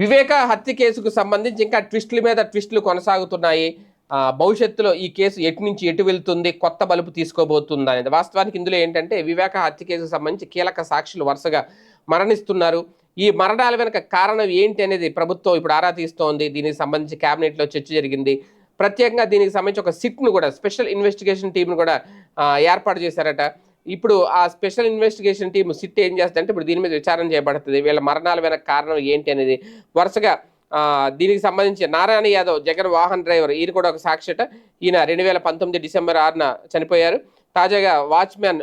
వివేక హత్య కేసుకు సంబంధించి ఇంకా ట్విస్టుల మీద ట్విస్టులు కొనసాగుతున్నాయి. భవిష్యత్తులో ఈ కేసు ఎటు నుంచి ఎటు వెళ్తుంది కొత్త బలుపు తీసుకోబోతుంది అనేది. వాస్తవానికి ఇందులో ఏంటంటే వివేక హత్య కేసుకు సంబంధించి కీలక సాక్షులు వరుసగా మరణిస్తున్నారు. ఈ మరణాల వెనుక కారణం ఏంటి అనేది ప్రభుత్వం ఇప్పుడు ఆరా తీస్తోంది. దీనికి సంబంధించి క్యాబినెట్లో చర్చ జరిగింది. ప్రత్యేకంగా దీనికి సంబంధించి ఒక సిట్ను కూడా స్పెషల్ ఇన్వెస్టిగేషన్ టీంను కూడా ఏర్పాటు చేశారట. ఇప్పుడు ఆ స్పెషల్ ఇన్వెస్టిగేషన్ టీం సిట్ ఏం చేస్తుందంటే ఇప్పుడు దీని మీద విచారణ చేయబడుతుంది. వీళ్ళ మరణాల వెనక కారణం ఏంటి అనేది వరుసగా దీనికి సంబంధించి నారాయణ యాదవ్ జగన్ వాహన్ డ్రైవర్ ఈయన కూడా ఒక సాక్షిట ఈయన రెండు వేల పంతొమ్మిది డిసెంబర్ ఆరున చనిపోయారు. తాజాగా వాచ్మ్యాన్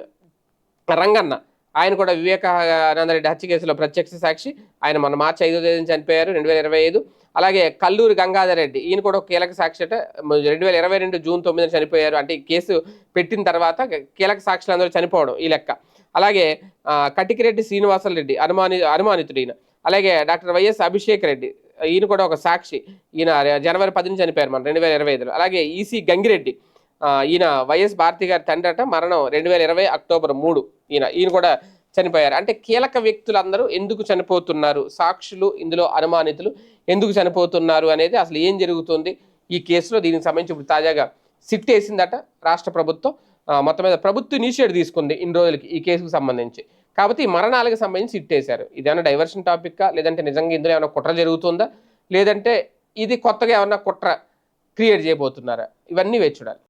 రంగన్న ఆయన కూడా వివేకానందరెడ్డి హత్య కేసులో ప్రత్యక్ష సాక్షి. ఆయన మన మార్చి ఐదో తేదీన చనిపోయారు రెండు వేల ఇరవై ఐదు. అలాగే కల్లూరి గంగాధర్ రెడ్డి ఈయన కూడా ఒక కీలక సాక్షి అట. రెండు వేల ఇరవై రెండు జూన్ తొమ్మిదిన చనిపోయారు. అంటే ఈ కేసు పెట్టిన తర్వాత కీలక సాక్షులు అందరూ చనిపోవడం ఈ లెక్క. అలాగే కటికిరెడ్డి శ్రీనివాసల్ రెడ్డి అనుమాని అనుమానితుడు ఈయన అలాగే డాక్టర్ వైఎస్ అభిషేక్ రెడ్డి ఈయన కూడా ఒక సాక్షి. ఈయన జనవరి పదిని చనిపోయారు మన రెండు వేల ఇరవై ఐదులో. అలాగే ఈసీ గంగిరెడ్డి ఈయన వైఎస్ భారతి గారి తండ్రి అట. మరణం రెండు వేల ఇరవై అక్టోబర్ మూడు. ఈయన ఈయన కూడా చనిపోయారు. అంటే కీలక వ్యక్తులందరూ ఎందుకు చనిపోతున్నారు? సాక్షులు ఇందులో అనుమానితులు ఎందుకు చనిపోతున్నారు అనేది అసలు ఏం జరుగుతుంది? ఈ కేసులో దీనికి సంబంధించి ఇప్పుడు తాజాగా సిట్ వేసిందట రాష్ట్ర ప్రభుత్వం. మొత్తం మీద ప్రభుత్వ ఇనిషియేట్ తీసుకుంది ఇన్ని రోజులకి ఈ కేసుకు సంబంధించి. కాబట్టి ఈ మరణాలకు సంబంధించి సిట్ వేశారు. ఇదేమైనా డైవర్షన్ టాపిక్కా? లేదంటే నిజంగా ఇందులో ఏమైనా కుట్ర జరుగుతుందా? లేదంటే ఇది కొత్తగా ఏమైనా కుట్ర క్రియేట్ చేయబోతున్నారా? ఇవన్నీ వేచి చూడాలి.